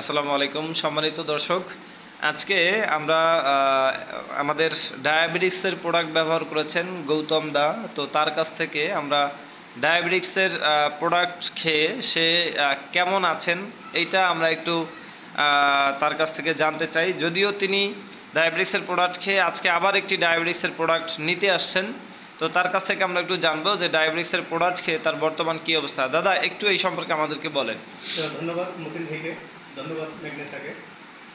আসসালামু আলাইকুম সম্মানিত দর্শক। আজকে আমরা আমাদের ডায়াবেটিক্সের প্রোডাক্ট ব্যবহার করেছেন গৌতম দা। তো তার কাছ থেকে আমরা ডায়াবেটিক্সের প্রোডাক্ট খেয়ে সে কেমন আছেন এইটা আমরা একটু তার কাছ থেকে জানতে চাই। যদিও তিনি ডায়াবেটিক্সের প্রোডাক্ট খেয়ে আজকে আবার একটি ডায়াবেটিক্সের প্রোডাক্ট নিতে আসছেন। তো তার কাছ থেকে আমরা একটু জানব যে ডায়াবেটিক্সের প্রোডাক্ট খেয়ে তার বর্তমান কী অবস্থা। দাদা, একটু এই সম্পর্কে আমাদেরকে বলেন। ধন্যবাদ মুকিন ভাইকে। ধন্যবাদ ম্যাগনেসাকে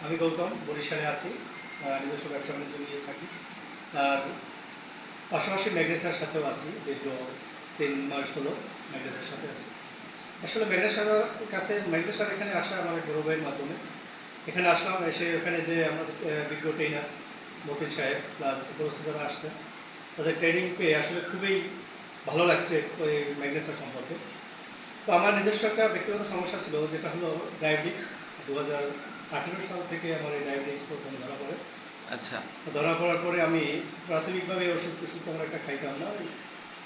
আমি গৌতম, বরিশালে আছি নিজস্ব ব্যবসা বাণিজ্য নিয়ে থাকি। আর পাশাপাশি ম্যাগনেসার সাথেও আছি, দীর্ঘ তিন মাস হলো ম্যাগনেসার সাথে আছি। আসলে ম্যাগনেসার কাছে ম্যাগনেসার এখানে আসা আমার বড় মাধ্যমে। এখানে আসলাম, এসে ওখানে যে আমাদের বিজ্ঞ ট্রেনার মতিন সাহেব প্লাস উপস্থিত যারা আসছে, তাদের ট্রেনিং পেয়ে আসলে খুবই ভালো লাগছে ওই ম্যাগনেসার সম্পর্কে। তো আমার নিজস্ব একটা ব্যক্তিগত সমস্যা ছিল, যেটা হলো ডায়াবেটিক্স দু হাজার আঠেরো সাল থেকে আমার এই ডায়াবেটিক্স প্রথম ধরা পড়ে। আচ্ছা। তো ধরা পড়ার পরে আমি প্রাথমিকভাবে ওষুধ টষুধ তেমন একটা খাইতাম না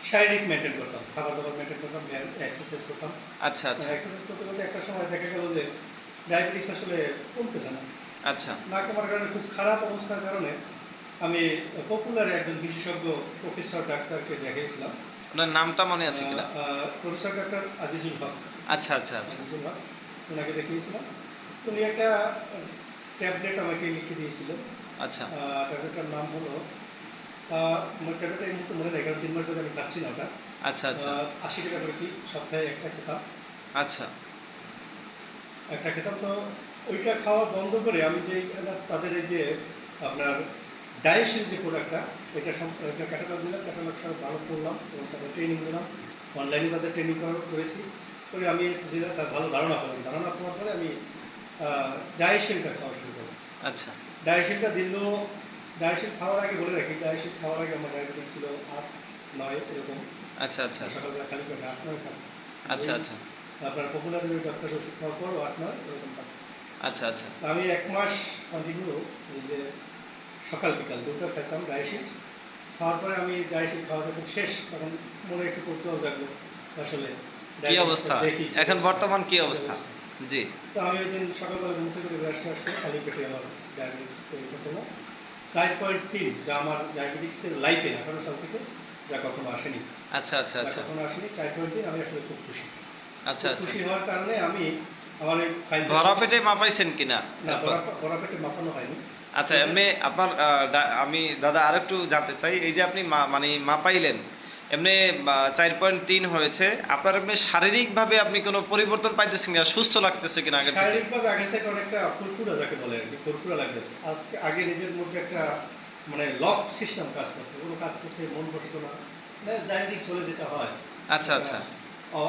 শারীরিক মেনটেন করতাম খাবার দাবার মেনটেন করতাম এক্সারসাইজ করতাম। আচ্ছা আচ্ছা। এক্সারসাইজ করতে করতে একটা সময় দেখা গেল যে ডায়াবেটিক্স আসলে কমতেছে না। আচ্ছা। না কমার কারণে খুব খারাপ অবস্থার কারণে আমি পপুলার একজন বিশেষজ্ঞ প্রফেসর ডাক্তারকে দেখিয়েছিলাম। ওনার নামটা মনে আছে কিনা? Professor doctor Azizul Haque. আচ্ছা আচ্ছা আচ্ছা। আজিজুল হক ওনাকে দেখিয়েছিলাম। উনি একটা ট্যাবলেট আমাকে লিখে দিয়েছিলেন আচ্ছা। ট্যাবলেটটার নাম হলো আমার ট্যাবলেটটা এই মুহূর্তে মনে নেই কারণ তিন মাস ধরে আমি খাচ্ছি না ওটা। আচ্ছা আচ্ছা। আশি টাকা করে পিস সপ্তাহে একটা খেতাম। আচ্ছা। একটা খেতাম তো ওইটা খাওয়া বন্ধ করে আমি যে তাদের এই যে আপনার ডায়েসের যে প্রোডাক্টটা এটা এটা ক্যাটালগ দিলাম ক্যাটালগ সব ভালো করলাম এবং তাদের ট্রেনিং দিলাম অনলাইনে তাদের ট্রেনিং করেছি। করে আমি যে তার ভালো ধারণা পেলাম। ধারণা পাওয়ার পরে আমি ডায়েসেলটা খাওয়া শুরু করলাম আচ্ছা। ডায়েসেলটা দিল ডায়েসেল খাওয়ার আগে বলে রাখি ডায়েসেল খাওয়ার আগে আমার ডায়াবেটিস ছিল আট নয় এরকম। আচ্ছা আচ্ছা। সকালবেলা খালি পেটে আট নয় আচ্ছা আচ্ছা। আপনার পপুলার ডক্টর ওষুধ খাওয়ার পর আট নয় এরকম আচ্ছা আচ্ছা। আমি এক মাস কন্টিনিউ এই যে সকাল বিকাল দুটো খেতাম ডায়েশিট খাওয়ার পরে আমি ডায়েশিট খাওয়া যখন শেষ তখন মনে একটু কৌতূহল জাগলো। আসলে কি অবস্থা? এখন বর্তমান কি অবস্থা? জি। তো আমি ওই দিন সকালবেলা ঘুম থেকে ব্রাশ টাশ করে খালি পেটে আমার ডায়াবেটিস পরীক্ষা করলাম। সাইড পয়েন্ট তিন যা আমার ডায়াবেটিক্সের লাইফে আঠারো সাল থেকে যা কখনো আসেনি। আচ্ছা আচ্ছা আচ্ছা। কখনো আসেনি চার পয়েন্ট তিন আমি আসলে খুব খুশি। আচ্ছা আচ্ছা। খুশি হওয়ার কারণে আমি আমার ভরা পেটে মাপাইছেন কিনা? না ভরা পেটে মাপানো হয়নি। আচ্ছা এমনি আপনার আমি দাদা আরেকটু জানতে চাই এই যে আপনি মা- মানে মাপাইলেন এমনি চার পয়েন্ট তিন হয়েছে। আপনার এমনি শারীরিকভাবে আপনি কোনো পরিবর্তন পাইতেছেন কিনা? সুস্থ লাগতেছে কিনা আগে শারীরিকভাবে আগে থেকে অনেকটা ফুরফুরা যাকে বলে আর কি ফুরফুরা লাগতেছে। আজকে আগে নিজের মধ্যে একটা মানে লক সিস্টেম কাজ করতো। কোনো কাজ করতে মন বসতো না। ডায়াবেটিক্স হলে যেটা হয়। আচ্ছা আচ্ছা।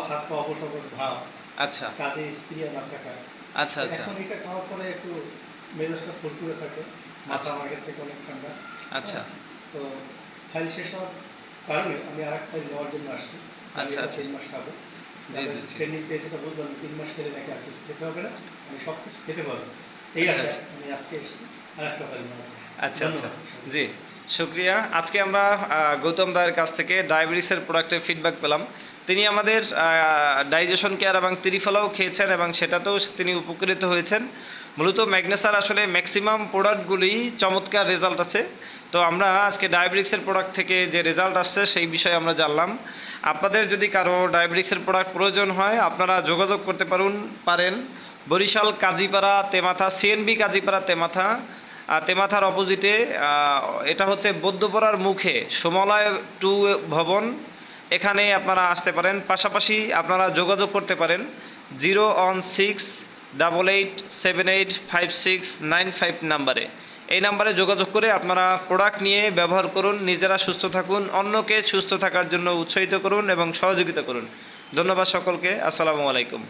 হাত পা অবশ অবশ ভাব। আচ্ছা। কাজে স্প্রিয়া না থাকা। আচ্ছা আচ্ছা। এখন এটা খাওয়ার পরে একটু মেজাজটা ফুরফুরে থাকে। মাথা আচ্ছা। আমার আগের থেকে অনেক ঠান্ডা। আচ্ছা। হ্যাঁ, তো ফাইল শেষ হওয়ার কারণে আমি আর একটা নেওয়ার জন্য আসছি আচ্ছা, আচ্ছা। তিন মাস খাব জি, জি। ট্রেনিং পেয়ে সেটা বুঝলাম তিন মাস খেলে নাকি আর কিছু খেতে হবে না আমি সব কিছু খেতে পারব এই আছে আশা আচ্ছা। আমি আজকে এসেছি আর একটা আচ্ছা আচ্ছা। জি শুক্রিয়া। আজকে আমরা গৌতম দায়ের কাছ থেকে ডায়াবেটিসের প্রোডাক্টের ফিডব্যাক পেলাম। তিনি আমাদের ডাইজেশন কেয়ার এবং ত্রিফলাও খেয়েছেন এবং সেটাতেও তিনি উপকৃত হয়েছেন। মূলত ম্যাগনেসার আসলে ম্যাক্সিমাম প্রোডাক্টগুলি চমৎকার রেজাল্ট আছে। তো আমরা আজকে ডায়াবেটিক্সের প্রোডাক্ট থেকে যে রেজাল্ট আসছে সেই বিষয়ে আমরা জানলাম। আপনাদের যদি কারও ডায়াবেটিক্সের প্রোডাক্ট প্রয়োজন হয়, আপনারা যোগাযোগ করতে পারুন, পারেন। বরিশাল কাজীপাড়া তেমাথা সিএনবি কাজীপাড়া তেমাথা। তেমাথার অপোজিটে এটা হচ্ছে বৌদ্ধপাড়ার মুখে সোমালয় টু ভবন। এখানে আপনারা আসতে পারেন। পাশাপাশি আপনারা যোগাযোগ করতে পারেন zero one six double eight seven eight five six nine five নাম্বারে। এই নাম্বারে যোগাযোগ করে আপনারা প্রোডাক্ট নিয়ে ব্যবহার করুন, নিজেরা সুস্থ থাকুন, অন্যকে সুস্থ থাকার জন্য উৎসাহিত করুন এবং সহযোগিতা করুন। ধন্যবাদ সকলকে। আসসালামু আলাইকুম।